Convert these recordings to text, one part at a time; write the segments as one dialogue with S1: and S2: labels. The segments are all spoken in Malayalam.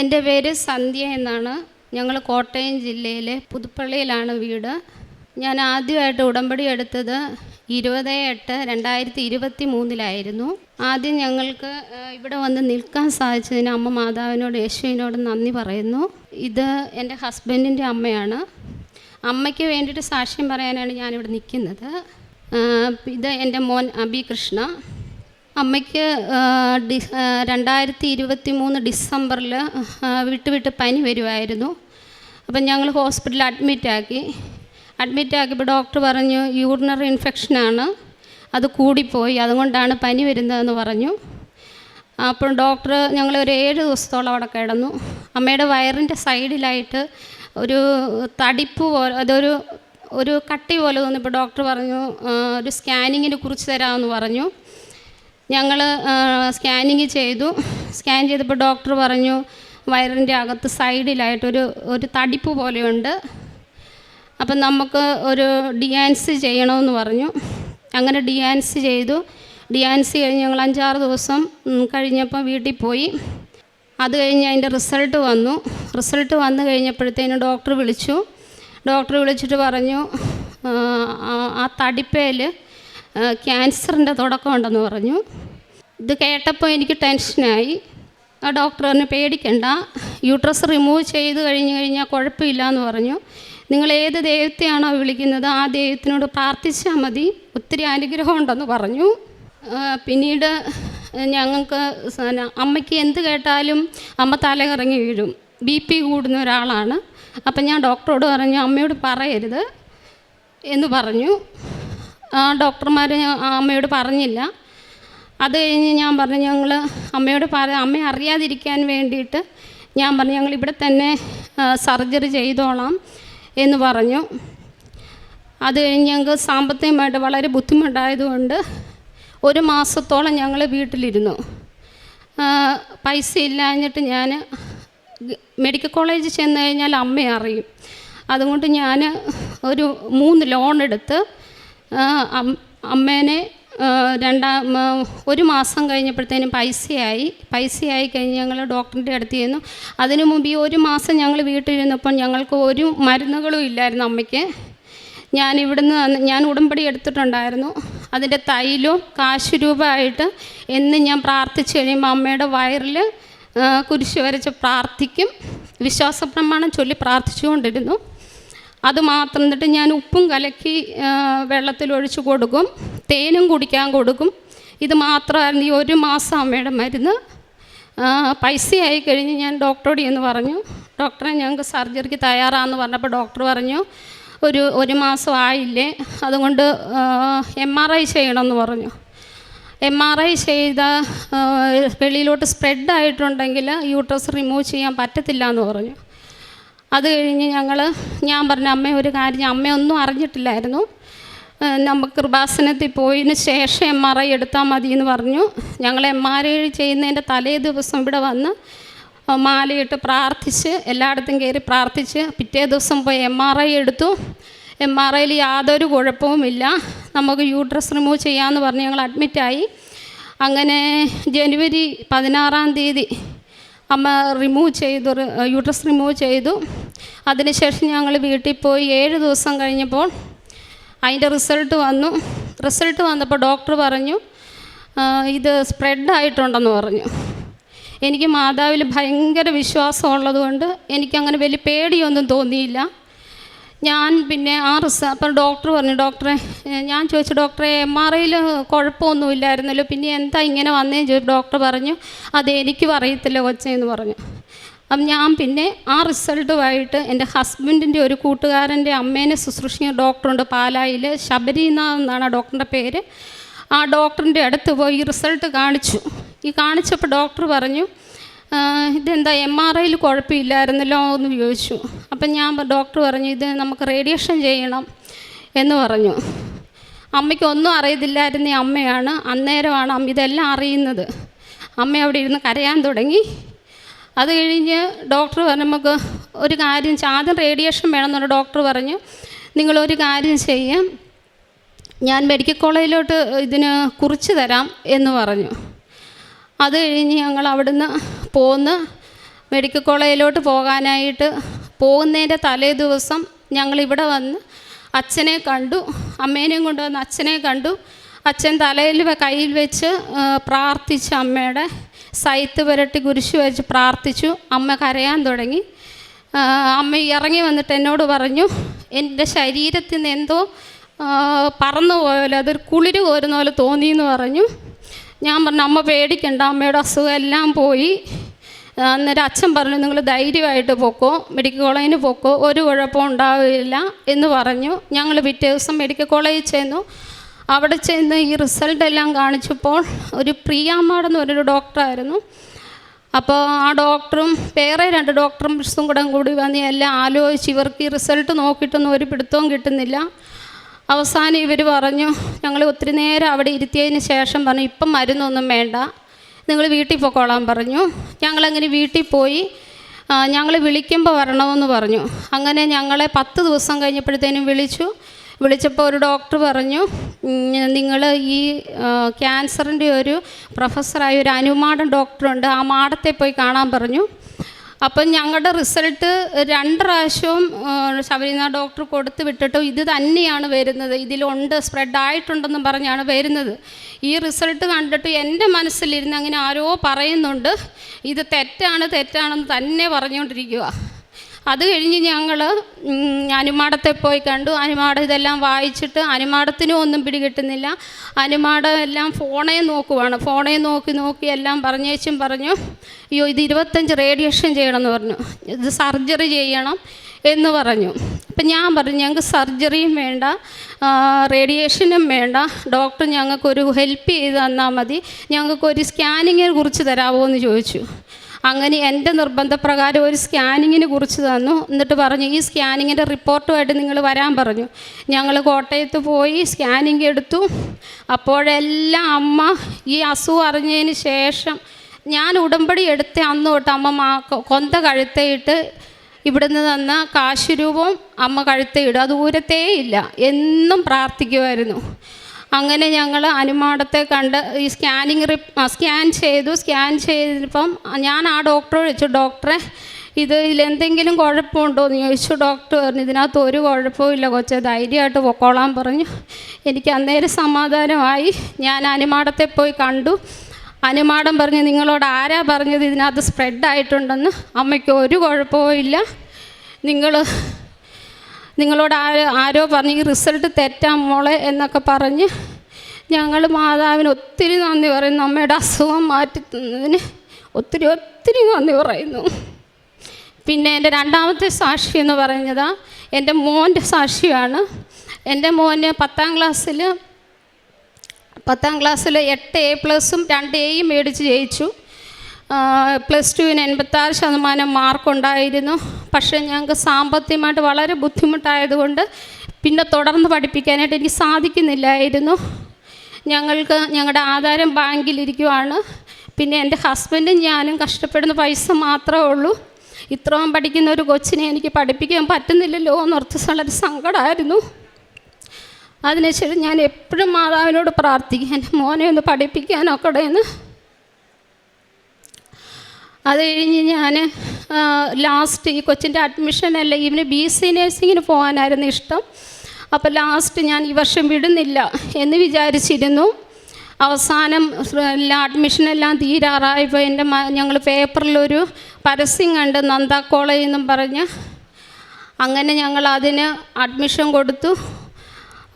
S1: എന്റെ പേര് സന്ധ്യ എന്നാണ്. ഞങ്ങൾ കോട്ടയം ജില്ലയിലെ പുതുപ്പള്ളിയിലാണ് വീട്. ഞാൻ ആദ്യമായിട്ട് ഉടമ്പടി എടുത്തത് ഇരുപത് എട്ട് രണ്ടായിരത്തി ഇരുപത്തി മൂന്നിലായിരുന്നു. ആദ്യം ഞങ്ങൾക്ക് ഇവിടെ വന്ന് നിൽക്കാൻ സാധിച്ചതിന് അമ്മ മാതാവിനോട് യേശുവിനോട് നന്ദി പറയുന്നു. ഇത് എന്റെ ഹസ്ബൻഡിന്റെ അമ്മയാണ്. അമ്മയ്ക്ക് വേണ്ടിയിട്ട് സാക്ഷ്യം പറയാനാണ് ഞാനിവിടെ നിൽക്കുന്നത്. ഇത് എന്റെ മോൻ അബി കൃഷ്ണ. അമ്മയ്ക്ക് ഡി രണ്ടായിരത്തി ഇരുപത്തി മൂന്ന് ഡിസംബറിൽ വിട്ട് വിട്ട് പനി വരുമായിരുന്നു അപ്പം ഞങ്ങൾ ഹോസ്പിറ്റലിൽ അഡ്മിറ്റാക്കി അഡ്മിറ്റാക്കിയപ്പോൾ ഡോക്ടർ പറഞ്ഞു യൂറിനറി ഇൻഫെക്ഷനാണ് അത് കൂടിപ്പോയി. അതുകൊണ്ടാണ് പനി വരുന്നതെന്ന് പറഞ്ഞു. അപ്പോൾ ഡോക്ടർ ഞങ്ങൾ ഒരു ഏഴ് ദിവസത്തോളം അവിടെ കിടന്നു. അമ്മയുടെ വയറിന്റെ സൈഡിലായിട്ട് ഒരു തടിപ്പ് പോലെ അതൊരു ഒരു കട്ടി പോലെ തോന്നിപ്പോൾ ഡോക്ടർ പറഞ്ഞു ഒരു സ്കാനിങ്ങിന് കുറിച്ച് തരാമെന്ന് പറഞ്ഞു. ഞങ്ങൾ സ്കാനിങ് ചെയ്തു. സ്കാൻ ചെയ്തപ്പോൾ ഡോക്ടർ പറഞ്ഞു വയറിന്റെ അകത്ത് സൈഡിലായിട്ടൊരു ഒരു തടിപ്പ് പോലെയുണ്ട്. അപ്പം നമുക്ക് ഒരു ഡിയാൻസ് ചെയ്യണമെന്ന് പറഞ്ഞു. അങ്ങനെ ഡിയാൻസ് ചെയ്തു. ഡിയാൻസ് കഴിഞ്ഞ് ഞങ്ങൾ അഞ്ചാറ് ദിവസം കഴിഞ്ഞപ്പോൾ വീട്ടിൽ പോയി. അത് കഴിഞ്ഞ് അതിന്റെ റിസൾട്ട് വന്നു. റിസൾട്ട് വന്നു കഴിഞ്ഞപ്പോഴത്തേനും ഡോക്ടർ വിളിച്ചു. ഡോക്ടർ വിളിച്ചിട്ട് പറഞ്ഞു ആ, ആ- ആ തുടക്കം ഉണ്ടെന്ന് പറഞ്ഞു. ഇത് കേട്ടപ്പോൾ എനിക്ക് ടെൻഷനായി. ആ ഡോക്ടർ പറഞ്ഞു പേടിക്കണ്ട. യൂട്രസ് റിമൂവ് ചെയ്ത് കഴിഞ്ഞ് കഴിഞ്ഞാൽ കുഴപ്പമില്ല എന്ന് പറഞ്ഞു. നിങ്ങൾ ഏത് ദൈവത്തെയാണോ വിളിക്കുന്നത് ആ ദൈവത്തിനോട് പ്രാർത്ഥിച്ചാൽ മതി. ഒത്തിരി അനുഗ്രഹം ഉണ്ടെന്ന് പറഞ്ഞു. പിന്നീട് ഞങ്ങൾക്ക് അമ്മയ്ക്ക് എന്ത് കേട്ടാലും അമ്മ തലകറങ്ങി വീഴും. ബി പി കൂടുന്ന ഒരാളാണ്. അപ്പം ഞാൻ ഡോക്ടറോട് പറഞ്ഞു അമ്മയോട് പറയരുത് എന്ന് പറഞ്ഞു. ഡോക്ടർമാർ അമ്മയോട് പറഞ്ഞില്ല. അത് കഴിഞ്ഞ് ഞാൻ പറഞ്ഞു ഞങ്ങൾ അമ്മയോട് പറ അമ്മയെ അറിയാതിരിക്കാൻ വേണ്ടിയിട്ട് ഞാൻ പറഞ്ഞു ഞങ്ങൾ ഇവിടെ തന്നെ സർജറി ചെയ്തോളാം എന്ന് പറഞ്ഞു. അത് കഴിഞ്ഞ് ഞങ്ങൾക്ക് സാമ്പത്തികമായിട്ട് വളരെ ബുദ്ധിമുട്ടായതുകൊണ്ട് ഒരു മാസത്തോളം ഞങ്ങൾ വീട്ടിലിരുന്നു. പൈസ ഇല്ലാഞ്ഞിട്ട് ഞാൻ മെഡിക്കൽ കോളേജിൽ ചെന്ന് കഴിഞ്ഞാൽ അമ്മയെ അറിയും. അതുകൊണ്ട് ഞാൻ ഒരു മൂന്ന് ലോൺ എടുത്ത് അമ്മേനെ രണ്ടാം ഒരു മാസം കഴിഞ്ഞപ്പോഴത്തേനും പൈസയായി. പൈസയായി കഴിഞ്ഞ് ഞങ്ങൾ ഡോക്ടറിന്റെ അടുത്ത് ചെന്നു. അതിനു മുമ്പ് ഈ ഒരു മാസം ഞങ്ങൾ വീട്ടിലിരുന്നപ്പോൾ ഞങ്ങൾക്ക് ഒരു മരുന്നുകളും ഇല്ലായിരുന്നു അമ്മയ്ക്ക്. ഞാൻ ഇവിടുന്ന് ഞാൻ ഉടമ്പടി എടുത്തിട്ടുണ്ടായിരുന്നു. അതിന്റെ തൈലും കാശ് രൂപമായിട്ട് എന്ന് ഞാൻ പ്രാർത്ഥിച്ചു കഴിയുമ്പോൾ അമ്മയുടെ വയറിൽ കുരിശ് വരച്ച് പ്രാർത്ഥിക്കും. വിശ്വാസ പ്രമാണം ചൊല്ലി പ്രാർത്ഥിച്ചുകൊണ്ടിരുന്നു. അത് മാത്രം എന്നിട്ട് ഞാൻ ഉപ്പും കലക്കി വെള്ളത്തിൽ വെള്ളത്തിലൊഴിച്ച് കൊടുക്കും. തേനും കുടിക്കാൻ കൊടുക്കും. ഇത് മാത്രമായിരുന്നു. ഈ ഒരു മാസം അമ്മയുടെ മരുന്ന് പൈസയായി കഴിഞ്ഞ് ഞാൻ ഡോക്ടറോട് എന്ന് പറഞ്ഞു ഡോക്ടറെ ഞങ്ങൾക്ക് സർജറിക്ക് തയ്യാറാന്ന് പറഞ്ഞപ്പോൾ ഡോക്ടർ പറഞ്ഞു ഒരു ഒരു മാസം ആയില്ലേ അതുകൊണ്ട് എം ആർ ഐ ചെയ്യണമെന്ന് പറഞ്ഞു. എം ആർ ഐ ചെയ്ത വെളിയിലോട്ട് സ്പ്രെഡ് ആയിട്ടുണ്ടെങ്കിൽ യൂട്രസ് റിമൂവ് ചെയ്യാൻ പറ്റത്തില്ല എന്ന് പറഞ്ഞു. അത് കഴിഞ്ഞ് ഞങ്ങൾ ഞാൻ പറഞ്ഞ അമ്മ ഒരു കാര്യം അമ്മയൊന്നും അറിഞ്ഞിട്ടില്ലായിരുന്നു. നമുക്ക് കൃപാസനത്തിൽ പോയതിന് ശേഷം എം ആർ ഐ എടുത്താൽ മതി എന്ന് പറഞ്ഞു. ഞങ്ങൾ എം ആർ ഐ ചെയ്യുന്നതിന്റെ തലേ ദിവസം ഇവിടെ വന്ന് മാലയിട്ട് പ്രാർത്ഥിച്ച് എല്ലായിടത്തും കയറി പ്രാർത്ഥിച്ച് പിറ്റേ ദിവസം പോയി എം ആർ ഐ എടുത്തു. എം ആർ ഐയിൽ യാതൊരു കുഴപ്പവുമില്ല നമുക്ക് യൂട്രസ് റിമൂവ് ചെയ്യാമെന്ന് പറഞ്ഞ് ഞങ്ങൾ അഡ്മിറ്റായി അങ്ങനെ ജനുവരി പതിനാറാം തീയതി അമ്മ റിമൂവ് ചെയ്തു യൂട്രസ് റിമൂവ് ചെയ്തു. അതിനുശേഷം ഞങ്ങൾ വീട്ടിൽ പോയി ഏഴ് ദിവസം കഴിഞ്ഞപ്പോൾ അതിന്റെ റിസൾട്ട് വന്നു. റിസൾട്ട് വന്നപ്പോൾ ഡോക്ടർ പറഞ്ഞു "ആ, ഇത് സ്പ്രെഡ് ആയിട്ടുണ്ടെന്ന് പറഞ്ഞു. എനിക്ക് മാതാവിൽ ഭയങ്കര വിശ്വാസം ഉള്ളതുകൊണ്ട് എനിക്കങ്ങനെ വലിയ പേടിയൊന്നും തോന്നിയില്ല. ഞാൻ പിന്നെ ആ റിസ അപ്പം ഡോക്ടർ പറഞ്ഞു ഡോക്ടറെ ഞാൻ ചോദിച്ചു ഡോക്ടറെ എം ആർ ഐയിൽ കുഴപ്പമൊന്നുമില്ലായിരുന്നല്ലോ പിന്നെ എന്താ ഇങ്ങനെ വന്നേ? ചോദിച്ചു ഡോക്ടർ പറഞ്ഞു അത് എനിക്കും അറിയത്തില്ല കൊച്ചെന്ന് പറഞ്ഞു. അപ്പം ഞാൻ പിന്നെ ആ റിസൾട്ടുമായിട്ട് എന്റെ ഹസ്ബൻഡിന്റെ ഒരു കൂട്ടുകാരന്റെ അമ്മേനെ ശുശ്രൂഷിക്കുന്ന ഡോക്ടറുണ്ട് പാലായിൽ ശബരി എന്നാണ് ആ ഡോക്ടറിന്റെ പേര്. ആ ഡോക്ടറിന്റെ അടുത്ത് പോയി ഈ റിസൾട്ട് കാണിച്ചു. ഈ കാണിച്ചപ്പോൾ ഡോക്ടർ പറഞ്ഞു "ആ, ഇതെന്താ എം ആർ ഐയിൽ കുഴപ്പമില്ലായിരുന്നല്ലോ എന്ന് ചോദിച്ചു. അപ്പം ഞാൻ ഡോക്ടർ പറഞ്ഞു ഇത് നമുക്ക് റേഡിയേഷൻ ചെയ്യണം എന്ന് പറഞ്ഞു. അമ്മയ്ക്ക് ഒന്നും അറിയത്തില്ലായിരുന്ന അമ്മയാണ് അന്നേരമാണ് അമ്മ ഇതെല്ലാം അറിയുന്നത്. അമ്മ അവിടെ ഇരുന്ന് കരയാൻ തുടങ്ങി. അത് കഴിഞ്ഞ് ഡോക്ടർ പറഞ്ഞു നമുക്ക് ഒരു കാര്യം ആദ്യം റേഡിയേഷൻ വേണമെന്ന് ഡോക്ടർ പറഞ്ഞു. നിങ്ങളൊരു കാര്യം ചെയ്യാം. ഞാൻ മെഡിക്കൽ കോളേജിലോട്ട് ഇതിന് കുറിച്ച് തരാം എന്ന് പറഞ്ഞു. അത് കഴിഞ്ഞ് ഞങ്ങൾ അവിടുന്ന് പോന്ന് മെഡിക്കൽ കോളേജിലോട്ട് പോകാനായിട്ട് പോകുന്നതിന്റെ തലേ ദിവസം ഞങ്ങളിവിടെ വന്ന് അച്ഛനെ കണ്ടു അമ്മേനെയും കൊണ്ടുവന്ന് അച്ഛനെ കണ്ടു. അച്ഛൻ തലയിൽ കയ്യിൽ വെച്ച് പ്രാർത്ഥിച്ചു അമ്മയുടെ സൈത്ത് പുരട്ടി കുരിശു വരച്ച് പ്രാർത്ഥിച്ചു. അമ്മ കരയാൻ തുടങ്ങി. അമ്മ ഇറങ്ങി വന്നിട്ട് എന്നോട് പറഞ്ഞു എന്റെ ശരീരത്തിൽ നിന്ന് എന്തോ പറന്നു പോയല്ലോ അതൊരു കുളിര് കോരുന്ന പോലെ തോന്നിയെന്ന് പറഞ്ഞു. ഞാൻ പറഞ്ഞു അമ്മ പേടിക്കണ്ട അമ്മയുടെ അസുഖം എല്ലാം പോയി അന്നേരം അച്ഛൻ പറഞ്ഞു നിങ്ങൾ ധൈര്യമായിട്ട് പൊക്കോ മെഡിക്കൽ കോളേജിന് പൊക്കോ ഒരു കുഴപ്പവും ഉണ്ടാവില്ല എന്ന് പറഞ്ഞു. ഞങ്ങൾ പിറ്റേ ദിവസം മെഡിക്കൽ കോളേജിൽ ചെന്നു. അവിടെ ചെന്ന് ഈ റിസൾട്ട് എല്ലാം കാണിച്ചപ്പോൾ ഒരു പ്രിയാമാടെന്ന് പറഞ്ഞൊരു ഡോക്ടറായിരുന്നു അപ്പോൾ ആ ഡോക്ടറും വേറെ രണ്ട് ഡോക്ടറും കൂടെ കൂടി വന്ന് എല്ലാം ആലോചിച്ച് ഇവർക്ക് ഈ റിസൾട്ട് നോക്കിയിട്ടൊന്നും ഒരു പിടുത്തവും കിട്ടുന്നില്ല. അവസാനം ഇവർ പറഞ്ഞു ഞങ്ങൾ ഒത്തിരി നേരം അവിടെ ഇരുത്തിയതിന് ശേഷം പറഞ്ഞു ഇപ്പം മരുന്നൊന്നും വേണ്ട. നിങ്ങൾ വീട്ടിൽ പോയിക്കോളാൻ പറഞ്ഞു. ഞങ്ങളങ്ങനെ വീട്ടിൽ പോയി ഞങ്ങൾ വിളിക്കുമ്പോൾ വരണമെന്ന് പറഞ്ഞു. അങ്ങനെ ഞങ്ങളെ പത്ത് ദിവസം കഴിഞ്ഞപ്പോഴത്തേനും വിളിച്ചു. വിളിച്ചപ്പോൾ ഒരു ഡോക്ടർ പറഞ്ഞു നിങ്ങൾ ഈ ക്യാൻസറിന്റെ ഒരു പ്രൊഫസറായ ഒരു അനുമാടൻ ഡോക്ടറുണ്ട്. ആ മാടത്തെ പോയി കാണാൻ പറഞ്ഞു. അപ്പം ഞങ്ങളുടെ റിസൾട്ട് രണ്ട് പ്രാവശ്യവും ശബരിന ഡോക്ടർ കൊടുത്ത് വിട്ടിട്ടും ഇത് തന്നെയാണ് വരുന്നത്. ഇതിലുണ്ട് സ്പ്രെഡ് ആയിട്ടുണ്ടെന്നും പറഞ്ഞാണ് വരുന്നത്. ഈ റിസൾട്ട് കണ്ടിട്ട് എന്റെ മനസ്സിലിരുന്ന് അങ്ങനെ ആരോ പറയുന്നുണ്ട്. ഇത് തെറ്റാണ് തെറ്റാണെന്ന് തന്നെ പറഞ്ഞുകൊണ്ടിരിക്കുക അത് കഴിഞ്ഞ് ഞങ്ങൾ അനുമാടത്തെ പോയി കണ്ടു. അനുമാടം ഇതെല്ലാം വായിച്ചിട്ട് അനുമാടത്തിനും ഒന്നും പിടികിട്ടുന്നില്ല. അനുമാടം എല്ലാം ഫോണേ നോക്കുവാണ്. ഫോണേ നോക്കി നോക്കി എല്ലാം പറഞ്ഞേച്ചും പറഞ്ഞു അയ്യോ ഇത് ഇരുപത്തഞ്ച് റേഡിയേഷൻ ചെയ്യണമെന്ന് പറഞ്ഞു. ഇത് സർജറി ചെയ്യണം എന്ന് പറഞ്ഞു. അപ്പം ഞാൻ പറഞ്ഞു ഞങ്ങൾക്ക് സർജറിയും വേണ്ട റേഡിയേഷനും വേണ്ട. ഡോക്ടർ ഞങ്ങൾക്കൊരു ഹെൽപ്പ് ചെയ്ത് തന്നാൽ മതി. ഞങ്ങൾക്കൊരു സ്കാനിങ്ങിനെ കുറിച്ച് തരാമോ എന്ന് ചോദിച്ചു. അങ്ങനെ എന്റെ നിർബന്ധപ്രകാരം ഒരു സ്കാനിങ്ങിന് കുറിച്ച് തന്നു. എന്നിട്ട് പറഞ്ഞു ഈ സ്കാനിങ്ങിന്റെ റിപ്പോർട്ടുമായിട്ട് നിങ്ങൾ വരാൻ പറഞ്ഞു. ഞങ്ങൾ കോട്ടയത്ത് പോയി സ്കാനിങ് എടുത്തു. അപ്പോഴെല്ലാം അമ്മ ഈ അസുഖം അറിഞ്ഞതിന് ശേഷം ഞാൻ ഉടമ്പടി എടുത്ത അന്ന് തൊട്ട് അമ്മ മാ കൊന്ത കഴുത്തയിട്ട് ഇവിടുന്ന് തന്ന കാശുരൂപം അമ്മ കഴുത്തയിടും. അത് ഊരത്തേ ഇല്ല. എന്നും പ്രാർത്ഥിക്കുമായിരുന്നു. അങ്ങനെ ഞങ്ങൾ അനുമാടത്തെ കണ്ട് ഈ സ്കാനിങ് റിപ്പ് സ്കാൻ ചെയ്തു. സ്കാൻ ചെയ്തപ്പം ഞാൻ ആ ഡോക്ടറെ വിളിച്ചു. ഡോക്ടറെ ഇത് ഇതിലെന്തെങ്കിലും കുഴപ്പമുണ്ടോ? എന്ന് ചോദിച്ചു. ഡോക്ടർ പറഞ്ഞു ഇതിനകത്ത് ഒരു കുഴപ്പവും ഇല്ല കൊച്ചെ. ധൈര്യമായിട്ട് പൊക്കോളാൻ പറഞ്ഞു. എനിക്ക് അന്നേരം സമാധാനമായി. ഞാൻ അനുമാടത്തെ പോയി കണ്ടു. അനുമാടം പറഞ്ഞു നിങ്ങളോട് ആരാ പറഞ്ഞത്? ഇതിനകത്ത് സ്പ്രെഡ് ആയിട്ടുണ്ടെന്ന്. അമ്മയ്ക്ക് ഒരു കുഴപ്പവും ഇല്ല. നിങ്ങൾ നിങ്ങളോട് ആരോ ആരോ പറഞ്ഞ് ഈ റിസൾട്ട് തെറ്റാ മോളെ എന്നൊക്കെ പറഞ്ഞ് ഞങ്ങൾ മാതാവിന് ഒത്തിരി നന്ദി പറയുന്നു. അമ്മയുടെ അസുഖം മാറ്റി തന്നതിന് ഒത്തിരി ഒത്തിരി നന്ദി പറയുന്നു. പിന്നെ എന്റെ രണ്ടാമത്തെ സാക്ഷി എന്ന് പറഞ്ഞത് എന്റെ മോന്റെ സാക്ഷിയാണ്. എന്റെ മോന് പത്താം ക്ലാസ്സിൽ പത്താം ക്ലാസ്സിൽ എട്ട് എ പ്ലസും രണ്ട് എയും മേടിച്ച് ജയിച്ചു. പ്ലസ് ടുവിന് എൺപത്താറ് ശതമാനം മാർക്കുണ്ടായിരുന്നു പക്ഷേ ഞങ്ങൾക്ക് സാമ്പത്തികമായിട്ട് വളരെ ബുദ്ധിമുട്ടായതുകൊണ്ട് പിന്നെ തുടർന്ന് പഠിപ്പിക്കാനായിട്ട് എനിക്ക് സാധിക്കുന്നില്ലായിരുന്നു. ഞങ്ങൾക്ക് ഞങ്ങളുടെ ആധാരം ബാങ്കിലിരിക്കുവാണ്. പിന്നെ എന്റെ ഹസ്ബൻഡും ഞാനും കഷ്ടപ്പെടുന്ന പൈസ മാത്രമേ ഉള്ളൂ. ഇത്രയും പഠിക്കുന്ന ഒരു കൊച്ചിനെ എനിക്ക് പഠിപ്പിക്കാൻ പറ്റുന്നില്ലല്ലോ എന്നോർത്ത് വളരെ സങ്കടമായിരുന്നു. അതിനുശേഷം ഞാൻ എപ്പോഴും മാതാവിനോട് പ്രാർത്ഥിക്കും എന്റെ മോനെ ഒന്ന് പഠിപ്പിക്കാനൊക്കെ എന്ന് അത് കഴിഞ്ഞ് ഞാൻ ലാസ്റ്റ് ഈ കൊച്ചിന്റെ അഡ്മിഷനല്ല ഇവന് ബി സി നഴ്സിങ്ങിന് പോകാനായിരുന്നു ഇഷ്ടം. അപ്പോൾ ലാസ്റ്റ് ഞാൻ ഈ വർഷം വിടുന്നില്ല എന്ന് വിചാരിച്ചിരുന്നു. അവസാനം എല്ലാം അഡ്മിഷനെല്ലാം തീരാറായപ്പോൾ എന്റെ ഞങ്ങൾ പേപ്പറിലൊരു പരസ്യം കണ്ട് നന്ദ കോളേജ് എന്നും പറഞ്ഞ് അങ്ങനെ ഞങ്ങൾ അതിന് അഡ്മിഷൻ കൊടുത്തു.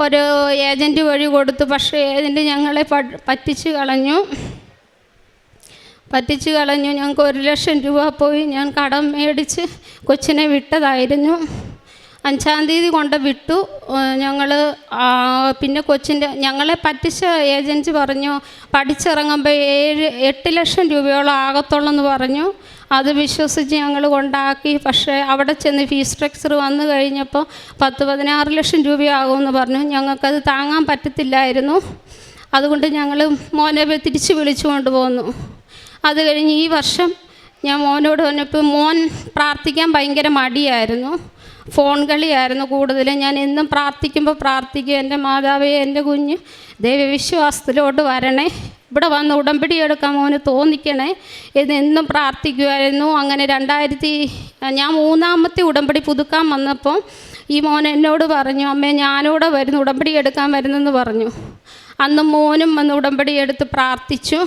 S1: ഒരു ഏജന്റ് വഴി കൊടുത്തു. പക്ഷേ ഏജന്റ് ഞങ്ങളെ പറ്റിച്ച് കളഞ്ഞു. പറ്റിച്ച് കളഞ്ഞു. ഞങ്ങൾക്ക് ഒരു ലക്ഷം രൂപ പോയി. ഞാൻ കടം മേടിച്ച് കൊച്ചിനെ വിട്ടതായിരുന്നു. അഞ്ചാം തീയതി കൊണ്ട് വിട്ടു. ഞങ്ങൾ പിന്നെ കൊച്ചിന്റെ ഞങ്ങളെ പറ്റിച്ച ഏജൻസി പറഞ്ഞു പഠിച്ചിറങ്ങുമ്പോൾ ഏഴ് എട്ട് ലക്ഷം രൂപയോളം ആകത്തുള്ളെന്ന് പറഞ്ഞു. അത് വിശ്വസിച്ച് ഞങ്ങൾ കൊണ്ടാക്കി. പക്ഷേ അവിടെ ചെന്ന് ഫീസ് സ്ട്രക്ചർ വന്നു കഴിഞ്ഞപ്പോൾ പത്ത് പതിനാറ് ലക്ഷം രൂപയാകുമെന്ന് പറഞ്ഞു. ഞങ്ങൾക്കത് താങ്ങാൻ പറ്റത്തില്ലായിരുന്നു. അതുകൊണ്ട് ഞങ്ങൾ മോനെ തിരിച്ച് വിളിച്ചു കൊണ്ടുപോന്നു. അത് കഴിഞ്ഞ് ഈ വർഷം ഞാൻ മോനോട് പറഞ്ഞപ്പോൾ മോൻ പ്രാർത്ഥിക്കാൻ ഭയങ്കര മടിയായിരുന്നു. ഫോൺ കളിയായിരുന്നു കൂടുതലും. ഞാൻ എന്നും പ്രാർത്ഥിക്കുമ്പോൾ പ്രാർത്ഥിക്കും. എന്റെ മാതാവേ എന്റെ കുഞ്ഞ് ദൈവവിശ്വാസത്തിലോട്ട് വരണേ. ഇവിടെ വന്ന് ഉടമ്പടി എടുക്കാൻ മോന് തോന്നിക്കണേ. എന്നും പ്രാർത്ഥിക്കുമായിരുന്നു അങ്ങനെ രണ്ടായിരത്തി ഞാൻ മൂന്നാമത്തെ ഉടമ്പടി പുതുക്കാൻ വന്നപ്പോൾ ഈ മോൻ എന്നോട് പറഞ്ഞു അമ്മേ ഞാനൂടെ വരുന്നു ഉടമ്പടി എടുക്കാൻ വരുന്നെന്ന് പറഞ്ഞു. അന്ന് മോനും വന്ന് ഉടമ്പടി എടുത്ത് പ്രാർത്ഥിച്ചു.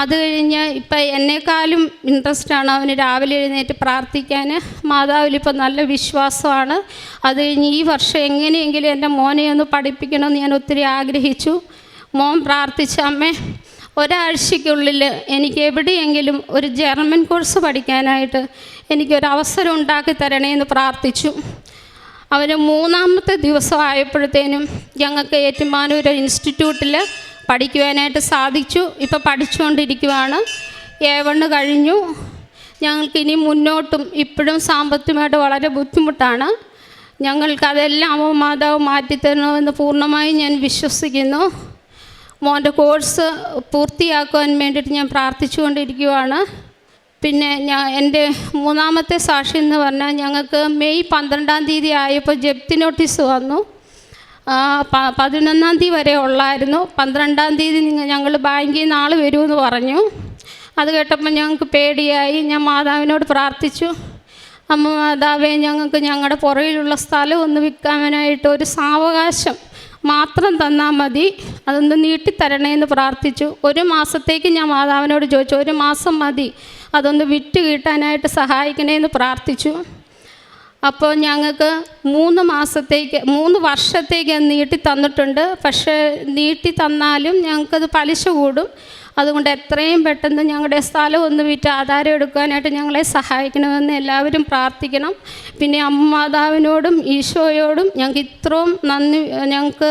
S1: അത് കഴിഞ്ഞ് ഇപ്പം എന്നെക്കാളും ഇൻട്രസ്റ്റാണ് അവന് രാവിലെ എഴുന്നേറ്റ് പ്രാർത്ഥിക്കാൻ മാതാവിലിപ്പം നല്ല വിശ്വാസമാണ്. അത് കഴിഞ്ഞ് ഈ വർഷം എങ്ങനെയെങ്കിലും എന്റെ മോനെ ഒന്ന് പഠിപ്പിക്കണമെന്ന് ഞാൻ ഒത്തിരി ആഗ്രഹിച്ചു. മോൻ പ്രാർത്ഥിച്ച അമ്മേ ഒരാഴ്ചയ്ക്കുള്ളിൽ എനിക്ക് എവിടെയെങ്കിലും ഒരു ജർമ്മൻ കോഴ്സ് പഠിക്കാനായിട്ട് എനിക്കൊരു അവസരം ഉണ്ടാക്കി തരണേ എന്ന് പ്രാർത്ഥിച്ചു. അവർ മൂന്നാമത്തെ ദിവസം ആയപ്പോഴത്തേനും ഞങ്ങൾക്ക് ഏറ്റുമാനൂർ ഇൻസ്റ്റിറ്റ്യൂട്ടിൽ പഠിക്കുവാനായിട്ട് സാധിച്ചു. ഇപ്പോൾ പഠിച്ചുകൊണ്ടിരിക്കുവാണ്. എ വണ്ണ് കഴിഞ്ഞു. ഞങ്ങൾക്ക് ഇനി മുന്നോട്ടും ഇപ്പോഴും സാമ്പത്തികമായിട്ട് വളരെ ബുദ്ധിമുട്ടാണ്. ഞങ്ങൾക്ക് അതെല്ലാം മാതാവ് മാറ്റിത്തരണമെന്ന് പൂർണമായും ഞാൻ വിശ്വസിക്കുന്നു. മോന്റെ കോഴ്സ് പൂർത്തിയാക്കുവാൻ വേണ്ടിയിട്ട് ഞാൻ പ്രാർത്ഥിച്ചുകൊണ്ടിരിക്കുവാണ്. പിന്നെ ഞാൻ എന്റെ മൂന്നാമത്തെ സാക്ഷി എന്ന് പറഞ്ഞാൽ ഞങ്ങൾക്ക് മെയ് പന്ത്രണ്ടാം തീയതി ആയപ്പോൾ ജപ്തി നോട്ടീസ് വന്നു. പതിനൊന്നാം തീയതി വരെ ഉള്ളായിരുന്നു. പന്ത്രണ്ടാം തീയതി ഞങ്ങൾ ബാങ്കിൽ നിന്ന് ആൾ വരുമെന്ന് പറഞ്ഞു. അത് കേട്ടപ്പോൾ ഞങ്ങൾക്ക് പേടിയായി. ഞാൻ മാതാവിനോട് പ്രാർത്ഥിച്ചു. അമ്മ മാതാവേ ഞങ്ങൾക്ക് ഞങ്ങളുടെ പുറകിലുള്ള സ്ഥലം ഒന്ന് വിൽക്കാനായിട്ട് ഒരു സാവകാശം മാത്രം തന്നാൽ മതി. അതൊന്ന് നീട്ടിത്തരണേന്ന് പ്രാർത്ഥിച്ചു. ഒരു മാസത്തേക്ക് ഞാൻ മാതാവിനോട് ചോദിച്ചു. ഒരു മാസം മതി. അതൊന്ന് വിറ്റ് കിട്ടാനായിട്ട് സഹായിക്കണേന്ന് പ്രാർത്ഥിച്ചു. അപ്പോൾ ഞങ്ങൾക്ക് മൂന്ന് മാസത്തേക്ക് മൂന്ന് വർഷത്തേക്ക് നീട്ടി തന്നിട്ടുണ്ട്. പക്ഷേ നീട്ടി തന്നാലും ഞങ്ങൾക്കത് പലിശ കൂടും. അതുകൊണ്ട് എത്രയും പെട്ടെന്ന് ഞങ്ങളുടെ സ്ഥലം ഒന്ന് വിറ്റ് ആധാരം എടുക്കാനായിട്ട് ഞങ്ങളെ സഹായിക്കണമെന്ന് എല്ലാവരും പ്രാർത്ഥിക്കണം. പിന്നെ അമ്മാതാവിനോടും ഈശോയോടും ഞങ്ങൾക്ക് ഇത്രയും നന്ദി ഞങ്ങൾക്ക്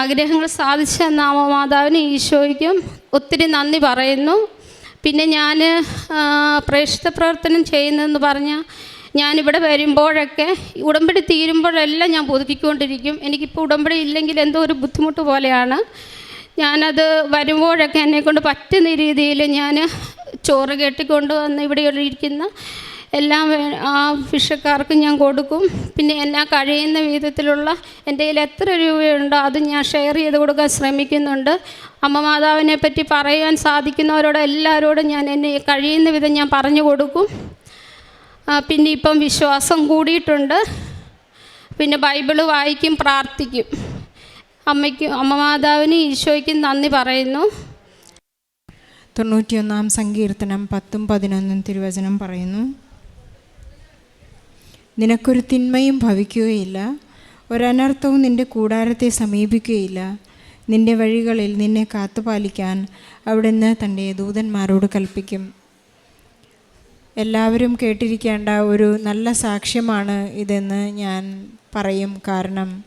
S1: ആഗ്രഹങ്ങൾ സാധിച്ച നാമ മാതാവിനും ഈശോയ്ക്കും ഒത്തിരി നന്ദി പറയുന്നു. പിന്നെ ഞാൻ പ്രേക്ഷിത പ്രവർത്തനം ചെയ്യുന്നതെന്ന് പറഞ്ഞാൽ ഞാനിവിടെ വരുമ്പോഴൊക്കെ ഉടമ്പടി തീരുമ്പോഴെല്ലാം ഞാൻ പുതുക്കിക്കൊണ്ടിരിക്കും. എനിക്കിപ്പോൾ ഉടമ്പടി ഇല്ലെങ്കിൽ എന്തോ ഒരു ബുദ്ധിമുട്ട് പോലെയാണ്. ഞാനത് വരുമ്പോഴൊക്കെ എന്നെക്കൊണ്ട് പറ്റുന്ന രീതിയിൽ ഞാൻ ചോറ് കെട്ടിക്കൊണ്ട് വന്ന് ഇവിടെ ഇരിക്കുന്ന എല്ലാം ആ ഫിഷക്കാർക്കും ഞാൻ കൊടുക്കും. പിന്നെ എന്നാ കഴിയുന്ന വിധത്തിലുള്ള എന്റെ കയ്യിൽ എത്ര രൂപയുണ്ടോ അത് ഞാൻ ഷെയർ ചെയ്ത് കൊടുക്കാൻ ശ്രമിക്കുന്നുണ്ട്. അമ്മ മാതാവിനെ പറ്റി പറയാൻ സാധിക്കുന്നവരോട് എല്ലാവരോടും ഞാൻ എന്നെ കഴിയുന്ന വിധം ഞാൻ പറഞ്ഞു കൊടുക്കും. പിന്നെ ഇപ്പം വിശ്വാസം കൂടിയിട്ടുണ്ട്. പിന്നെ ബൈബിൾ വായിക്കും പ്രാർത്ഥിക്കും. അമ്മയ്ക്കും അമ്മ മാതാവിന് ഈശോയ്ക്കും നന്ദി പറയുന്നു.
S2: തൊണ്ണൂറ്റിയൊന്നാം സങ്കീർത്തനം പത്തും പതിനൊന്നും തിരുവചനം പറയുന്നു. നിനക്കൊരു തിന്മയും ഭവിക്കുകയില്ല. ഒരനർത്ഥവും നിന്റെ കൂടാരത്തെ സമീപിക്കുകയില്ല. നിന്റെ വഴികളിൽ നിന്നെ കാത്തുപാലിക്കാൻ അവിടുന്ന് തന്റെ ദൂതന്മാരോട് കൽപ്പിക്കും. എല്ലാവരും കേട്ടിരിക്കേണ്ട ഒരു നല്ല സാക്ഷ്യമാണ് ഇതെന്ന് ഞാൻ പറയും കാരണം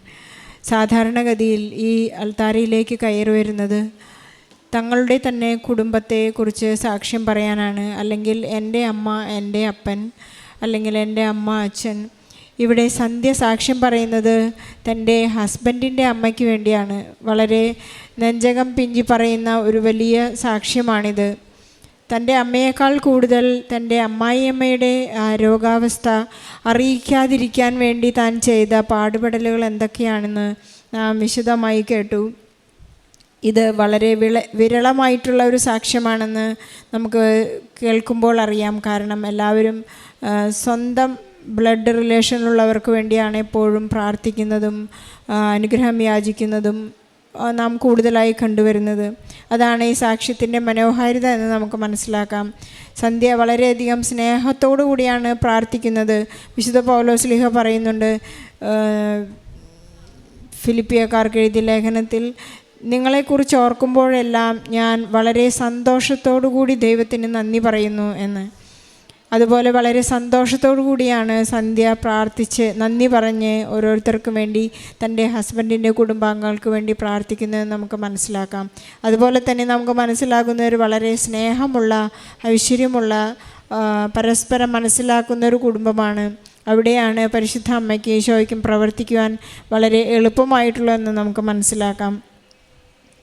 S2: സാധാരണഗതിയിൽ ഈ അൾത്താരയിലേക്ക് കയറി വരുന്നത് തങ്ങളുടെ തന്നെ കുടുംബത്തെക്കുറിച്ച് സാക്ഷ്യം പറയാനാണ്. അല്ലെങ്കിൽ എന്റെ അമ്മ എന്റെ അപ്പൻ അല്ലെങ്കിൽ എന്റെ അമ്മ അച്ഛൻ ഇവിടെ സന്ധ്യ സാക്ഷ്യം പറയുന്നത് തന്റെ ഹസ്ബൻഡിന്റെ അമ്മയ്ക്ക് വേണ്ടിയാണ്. വളരെ നെഞ്ചകം പിഞ്ചി പറയുന്ന ഒരു വലിയ സാക്ഷ്യമാണിത്. തന്റെ അമ്മയേക്കാൾ കൂടുതൽ തന്റെ അമ്മായിയമ്മയുടെ രോഗാവസ്ഥ അറിയിക്കാതിരിക്കാൻ വേണ്ടി താൻ ചെയ്ത പാടുപെടലുകൾ എന്തൊക്കെയാണെന്ന് നാം വിശദമായി കേട്ടു. ഇത് വളരെ വിള വിരളമായിട്ടുള്ള ഒരു സാക്ഷ്യമാണെന്ന് നമുക്ക് കേൾക്കുമ്പോൾ അറിയാം. കാരണം എല്ലാവരും സ്വന്തം ബ്ലഡ് റിലേഷനിലുള്ളവർക്ക് വേണ്ടിയാണ് എപ്പോഴും പ്രാർത്ഥിക്കുന്നതും അനുഗ്രഹം യാചിക്കുന്നതും നാം കൂടുതലായി കണ്ടുവരുന്നത്. അതാണ് ഈ സാക്ഷ്യത്തിന്റെ മനോഹാരിത എന്ന് നമുക്ക് മനസ്സിലാക്കാം. സന്ധ്യ വളരെയധികം സ്നേഹത്തോടു കൂടിയാണ് പ്രാർത്ഥിക്കുന്നത്. വിശുദ്ധ പൗലോസ്ലിഹ പറയുന്നുണ്ട് ഫിലിപ്പിയക്കാർക്ക് എഴുതിയ ലേഖനത്തിൽ നിങ്ങളെക്കുറിച്ച് ഓർക്കുമ്പോഴെല്ലാം ഞാൻ വളരെ സന്തോഷത്തോടു കൂടി ദൈവത്തിന് നന്ദി പറയുന്നു എന്ന്. അതുപോലെ വളരെ സന്തോഷത്തോടു കൂടിയാണ് സന്ധ്യ പ്രാർത്ഥിച്ച് നന്ദി പറഞ്ഞ് ഓരോരുത്തർക്കും വേണ്ടി തന്റെ ഹസ്ബൻഡിന്റെ കുടുംബാംഗങ്ങൾക്ക് വേണ്ടി പ്രാർത്ഥിക്കുന്നത് നമുക്ക് മനസ്സിലാക്കാം. അതുപോലെ തന്നെ നമുക്ക് മനസ്സിലാകുന്ന ഒരു വളരെ സ്നേഹമുള്ള ഐശ്വര്യമുള്ള പരസ്പരം മനസ്സിലാക്കുന്ന ഒരു കുടുംബമാണ്. അവിടെയാണ് പരിശുദ്ധ അമ്മയ്ക്ക് ഈശോയ്ക്കും പ്രവർത്തിക്കുവാൻ വളരെ എളുപ്പമായിട്ടുള്ളതെന്ന് നമുക്ക് മനസ്സിലാക്കാം.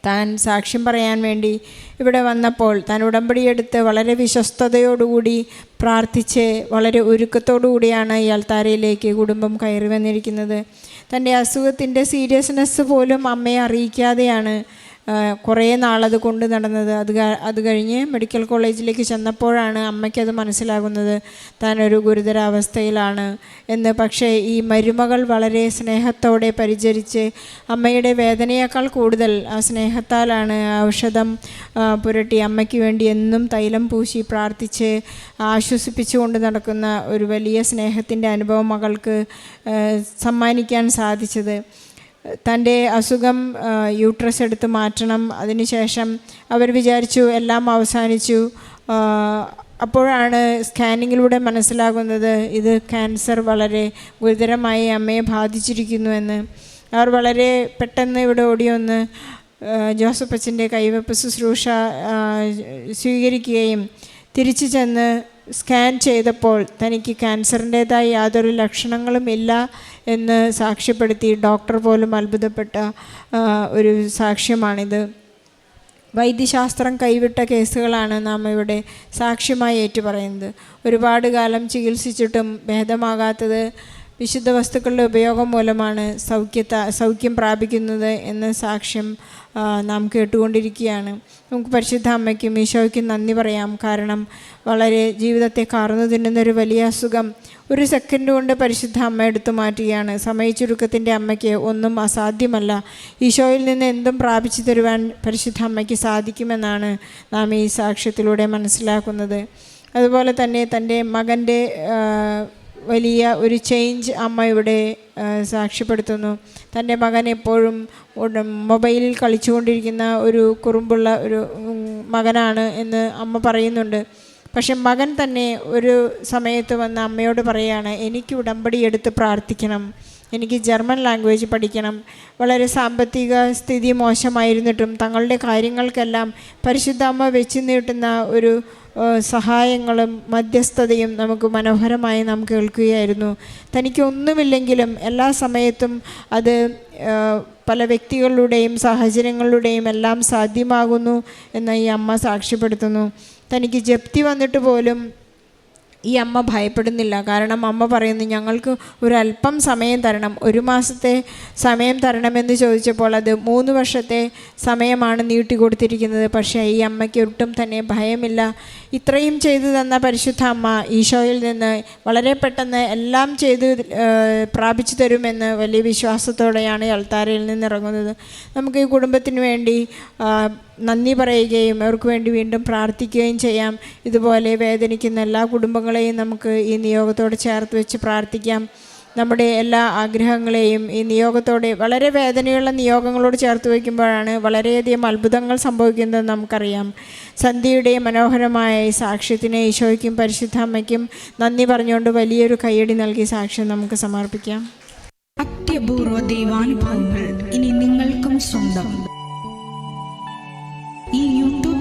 S2: താൻ സാക്ഷ്യം പറയാൻ വേണ്ടി ഇവിടെ വന്നപ്പോൾ താൻ ഉടമ്പടിയെടുത്ത് വളരെ വിശ്വസ്തയോടുകൂടി പ്രാർത്ഥിച്ച് വളരെ ഒരുക്കത്തോടു കൂടിയാണ് ഈ അൾത്താരയിലേക്ക് കുടുംബം കയറി വന്നിരിക്കുന്നത്. തന്റെ അസുഖത്തിന്റെ സീരിയസ്നെസ് പോലും അമ്മയെ അറിയിക്കാതെയാണ് കുറേ നാളത് കൊണ്ട് നടന്നത്. അത് അത് കഴിഞ്ഞ് മെഡിക്കൽ കോളേജിലേക്ക് ചെന്നപ്പോഴാണ് അമ്മയ്ക്കത് മനസ്സിലാകുന്നത്. താനൊരു ഗുരുതരാവസ്ഥയിലാണ് എന്ന്. പക്ഷേ ഈ മരുമകൾ വളരെ സ്നേഹത്തോടെ പരിചരിച്ച് അമ്മയുടെ വേദനയേക്കാൾ കൂടുതൽ ആ സ്നേഹത്താലാണ് ഔഷധം പുരട്ടി അമ്മയ്ക്ക് വേണ്ടി എന്നും തൈലം പൂശി പ്രാർത്ഥിച്ച് ആശ്വസിപ്പിച്ചുകൊണ്ട് നടക്കുന്ന ഒരു വലിയ സ്നേഹത്തിന്റെ അനുഭവം മകൾക്ക് സമ്മാനിക്കാൻ സാധിച്ചത്. തന്റെ അസുഖം യൂട്രസ് എടുത്ത് മാറ്റണം. അതിനുശേഷം അവർ വിചാരിച്ചു എല്ലാം അവസാനിച്ചു. അപ്പോഴാണ് സ്കാനിങ്ങിലൂടെ മനസ്സിലാകുന്നത് ഇത് ക്യാൻസർ വളരെ ഗുരുതരമായി അമ്മയെ ബാധിച്ചിരിക്കുന്നുവെന്ന് അവർ വളരെ പെട്ടെന്ന് ഇവിടെ ഓടിയൊന്ന് ജോസഫ് അച്ഛന്റെ കൈവെപ്പ് ശുശ്രൂഷ സ്വീകരിക്കുകയും തിരിച്ചു ചെന്ന് സ്കാൻ ചെയ്തപ്പോൾ തനിക്ക് ക്യാൻസറിന്റേതായ യാതൊരു ലക്ഷണങ്ങളും ഇല്ല എന്ന് സാക്ഷ്യപ്പെടുത്തി ഡോക്ടർ പോലും അത്ഭുതപ്പെട്ട ഒരു സാക്ഷ്യമാണിത്. വൈദ്യശാസ്ത്രം കൈവിട്ട കേസുകളാണ് നാം ഇവിടെ സാക്ഷ്യമായി ഏറ്റുപറയുന്നത്. ഒരുപാട് കാലം ചികിത്സിച്ചിട്ടും ഭേദമാകാത്തത് വിശുദ്ധ വസ്തുക്കളുടെ ഉപയോഗം മൂലമാണ് സൗഖ്യത സൗഖ്യം പ്രാപിക്കുന്നത് എന്ന സാക്ഷ്യം നാം കേട്ടുകൊണ്ടിരിക്കുകയാണ്. നമുക്ക് പരിശുദ്ധ അമ്മയ്ക്കും ഈശോയ്ക്കും നന്ദി പറയാം. കാരണം വളരെ ജീവിതത്തെ കാർന്നു തിന്നുന്നൊരു വലിയ അസുഖം ഒരു സെക്കൻഡ് കൊണ്ട് പരിശുദ്ധ അമ്മ എടുത്തു മാറ്റുകയാണ്. സമയ ചുരുക്കത്തിന്റെ അമ്മയ്ക്ക് ഒന്നും അസാധ്യമല്ല. ഈശോയിൽ നിന്ന് എന്തും പ്രാപിച്ചു തരുവാൻ പരിശുദ്ധ അമ്മയ്ക്ക് സാധിക്കുമെന്നാണ് നാം ഈ സാക്ഷ്യത്തിലൂടെ മനസ്സിലാക്കുന്നത്. അതുപോലെ തന്നെ തന്റെ മകന്റെ വലിയ ഒരു ചേഞ്ച് അമ്മ ഇവിടെ സാക്ഷ്യപ്പെടുത്തുന്നു. തന്റെ മകൻ എപ്പോഴും മൊബൈലിൽ കളിച്ചുകൊണ്ടിരിക്കുന്ന ഒരു കുറുമ്പുള്ള ഒരു മകനാണ് എന്ന് അമ്മ പറയുന്നുണ്ട്. പക്ഷെ മകൻ തന്നെ ഒരു സമയത്ത് വന്ന് അമ്മയോട് പറയുകയാണ് എനിക്ക് ഉടമ്പടി എടുത്ത് പ്രാർത്ഥിക്കണം. എനിക്ക് ജർമ്മൻ ലാംഗ്വേജ് പഠിക്കണം. വളരെ സാമ്പത്തിക സ്ഥിതി മോശമായിരുന്നിട്ടും തങ്ങളുടെ കാര്യങ്ങൾക്കെല്ലാം പരിശുദ്ധ അമ്മ വെച്ച് നീട്ടുന്ന ഒരു സഹായങ്ങളും മധ്യസ്ഥതയും നമുക്ക് മനോഹരമായി നാം കേൾക്കുകയായിരുന്നു. തനിക്കൊന്നുമില്ലെങ്കിലും എല്ലാ സമയത്തും അത് പല വ്യക്തികളുടെയും സാഹചര്യങ്ങളുടെയും എല്ലാം സാധ്യമാകുന്നു എന്ന് ഈ അമ്മ സാക്ഷ്യപ്പെടുത്തുന്നു. തനിക്ക് ജപ്തി വന്നിട്ട് പോലും ഈ അമ്മ ഭയപ്പെടുന്നില്ല. കാരണം അമ്മ പറയുന്നു ഞങ്ങൾക്ക് ഒരല്പം സമയം തരണം. ഒരു മാസത്തെ സമയം തരണമെന്ന് ചോദിച്ചപ്പോൾ അത് മൂന്ന് വർഷത്തെ സമയമാണ് നീട്ടി കൊടുത്തിരിക്കുന്നത്. പക്ഷേ ഈ അമ്മയ്ക്ക് ഒട്ടും തന്നെ ഭയമില്ല. ഇത്രയും ചെയ്തു തന്ന പരിശുദ്ധ അമ്മ ഈശോയിൽ നിന്ന് വളരെ പെട്ടെന്ന് എല്ലാം ചെയ്ത് പ്രാപിച്ചു തരുമെന്ന് വലിയ വിശ്വാസത്തോടെയാണ് അൾത്താരയിൽ നിന്ന് ഇറങ്ങുന്നത്. നമുക്ക് ഈ കുടുംബത്തിന് വേണ്ടി നന്ദി പറയുകയും അവർക്ക് വേണ്ടി വീണ്ടും പ്രാർത്ഥിക്കുകയും ചെയ്യാം. ഇതുപോലെ വേദനിക്കുന്ന എല്ലാ കുടുംബങ്ങളെയും നമുക്ക് ഈ നിയോഗത്തോട് ചേർത്ത് വെച്ച് പ്രാർത്ഥിക്കാം. നമ്മുടെ എല്ലാ ആഗ്രഹങ്ങളെയും ഈ നിയോഗത്തോടെ വളരെ വേദനയുള്ള നിയോഗങ്ങളോട് ചേർത്ത് വയ്ക്കുമ്പോഴാണ് വളരെയധികം അത്ഭുതങ്ങൾ സംഭവിക്കുന്നത് നമുക്കറിയാം. സന്ധ്യയുടെ മനോഹരമായ ഈ സാക്ഷ്യത്തിന് ഈശോയ്ക്കും പരിശുദ്ധ അമ്മയ്ക്കും നന്ദി പറഞ്ഞുകൊണ്ട് വലിയൊരു കൈയടി നൽകി സാക്ഷ്യം നമുക്ക് സമർപ്പിക്കാം.
S3: അത്യപൂർവ ദൈവാനുഭവങ്ങൾ ഇനി നിങ്ങൾക്കും സ്വന്തം.